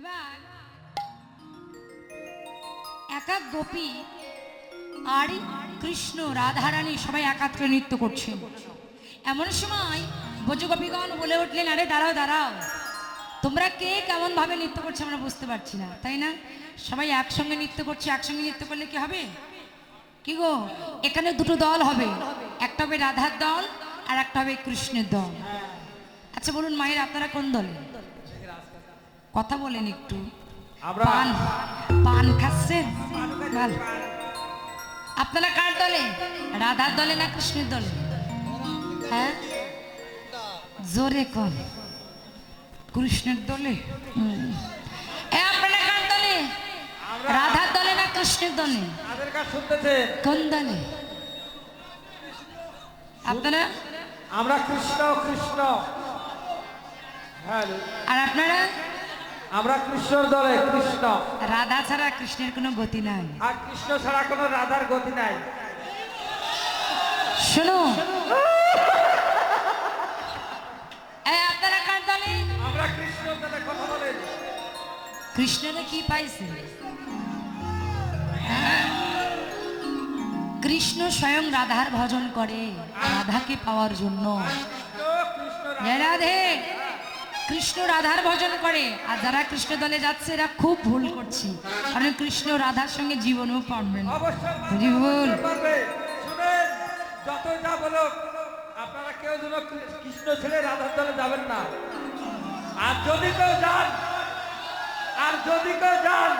এবার একা গোপী আর কৃষ্ণ রাধারানী সবাই একাত্রে নৃত্য করছে। এমন সময় গোপীগণ বলে উঠলেন, আরে দাঁড়াও দাঁড়াও। তোমরা কে কেমনভাবে নৃত্য করছ আমরা বুঝতে পারছি না, তাই না? সবাই একসঙ্গে নৃত্য করছে, একসঙ্গে নৃত্য করলে কি হবে? কি গো? এখানে দুটো দল হবে, একটা হবে রাধার দল আর একটা হবে কৃষ্ণের দল। আচ্ছা বলুন মায়ের, আপনারা কোন দল? কথা বলেন একটু। পান পান খাচ্ছেন? আপনারা কার দলে? রাধার দলে না কৃষ্ণের দলে? হ্যাঁ? জোরে কন। কৃষ্ণের দলে? আপনারা কার দলে? রাধার দলে না কৃষ্ণের দলে? কোন দলে? আপনারা? আমরা কৃষ্ণ কৃষ্ণ। আর আপনারা? আমরা কৃষ্ণর দলে কৃষ্ণ। রাধা ছাড়া কৃষ্ণের কোনো গতি নাই। আর কৃষ্ণ ছাড়া কোনো রাধার গতি নাই। শোনো আপনারা কার দলে? আমরা কৃষ্ণ দলে কথা বলেন কৃষ্ণরে কি পাইছে? হ্যাঁ? কৃষ্ণ স্বয়ং রাধার ভজন করে রাধাকে পাওয়ার জন্য। রাধে। কৃষ্ণ রাধার ভজন করে। আর যারা কৃষ্ণ দলে যাচ্ছে এরা খুব ভুল করছি। কারণ কৃষ্ণ রাধার সঙ্গে জীবনও পারবেন যা বলো আপনারা কেউ যেন কৃ- কৃষ্ণ ছেড়ে রাধার দলে যাবেন না। আর যদি কেউ যান আর যদি কেউ যান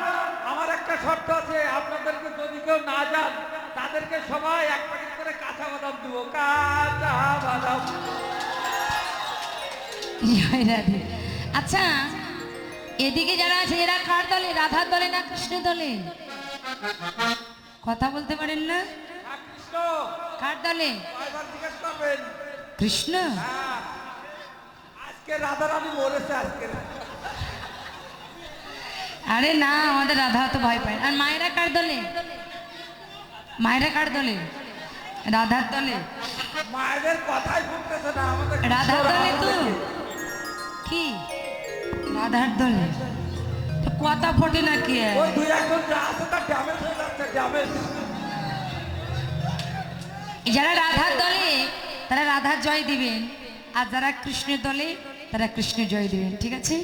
আমার একটা শর্ত আছে আপনাদেরকে যদি কেউ না যান তাদেরকে সবাই এক প্যাকেট করে কাঁচা বাদাম দিব। কাঁচা জয় রাধে আচ্ছা এদিকে যারা আছে এরা কার দলে? রাধার দলে না কৃষ্ণ দলে? কথা বলতে পারেন না? কার দলে? কৃষ্ণ? মরেছে আজকে আরে না আমাদের রাধা তো ভয় পায়। আর মায়েরা কার দলে? মায়েরা কার দলে? রাধার দলে? মায়েদের কথাই না আমাদের রাধার দলে। কি? রাধার দলে। কথা ফোটে না কি ওই দুই একজন যা ড্যামেজ হয়ে যাচ্ছে ড্যামেজ যারা রাধার দলে তারা রাধার জয় দিবেন। আর যারা কৃষ্ণের দলে তারা কৃষ্ণের জয় দিবেন ঠিক আছে?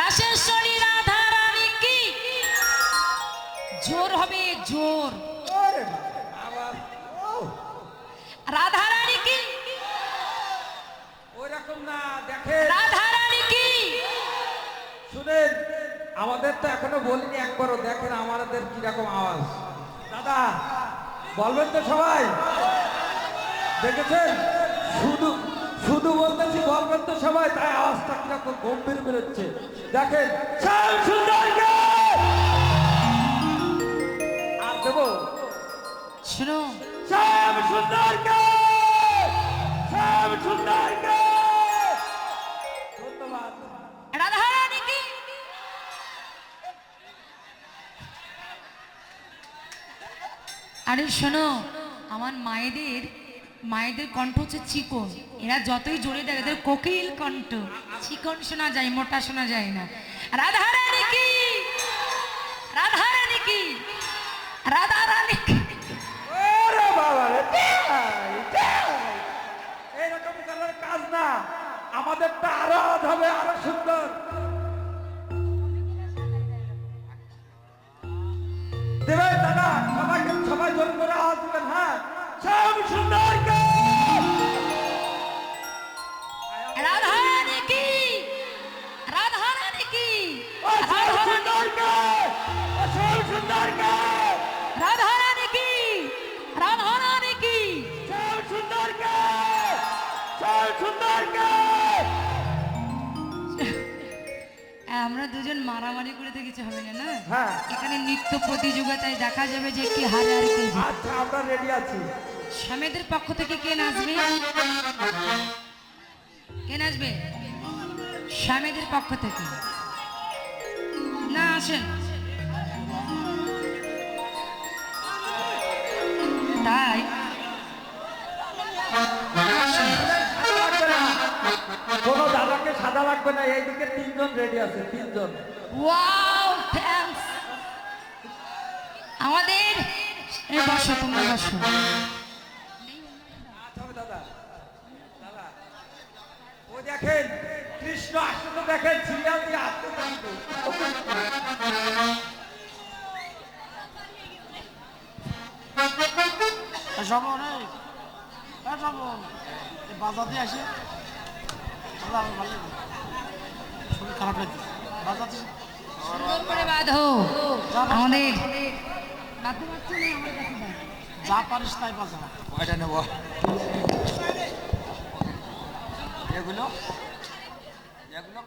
রাসেশ্বরী রাধা রানী কি? জোর হবে জোর। রাধা রানী কি? ওই রকম না দেখেন। রাধা রানী কি শুনেন আমাদের তো এখনও বলিনি একবারও দেখেন আমাদের কীরকম আওয়াজ। দাদা বলবেন তো সবাই। দেখেছেন? শুধু শুধু বলতেছি বলবেন তো সবাই তাই আওয়াজটা কীরকম গম্ভীর বেরোচ্ছে। দেখেন আর দেবো? শ্যাম সুন্দরকে! শ্যাম সুন্দরকে! আরে শোনো, আমার মায়েদের মায়েদের কণ্ঠ হচ্ছে চিকন। এরা যতই জোরে দেয়, এদের কোকিল কণ্ঠ। চিকন শোনা যায়, মোটা শোনা যায় না। রাধা রানী কি? রাধা রানী কি? রাধা রানী কি। এইরকম কাজ না। আমাদেরটা আরও হবে আরও সব রাধা রানী কি? রাধা রানী কি? সব সুন্দর কে সব আমরা দুজন মারামারি করে তো কিছু হবে না না? হ্যাঁ। এখানে নৃত্য প্রতিযোগিতায় দেখা যাবে যে কি হারে আর কে আচ্ছা আমরা রেডি আছি। স্বামীদের পক্ষ থেকে কে নাচবে? কে নাচবে? স্বামীদের পক্ষ থেকে। না আসেন। আছে তিনজন। ওয়াও থ্যাঙ্কস আমাদের এই বসো তোমরা বসো। আচ্ছা দাদা। দাদা। ও দেখেন কৃষ্ণ আসতে তো দেখেন সিরিয়াল দিয়ে আসতে দিয়ে আসে। ভালো। শরীর খারাপ লাগে বাজার দিয়ে সুন্দর করে বাঁধো। আমাদের। যা পারিস তাই বাজা কয়টা নেব? এগুলো? এগুলো?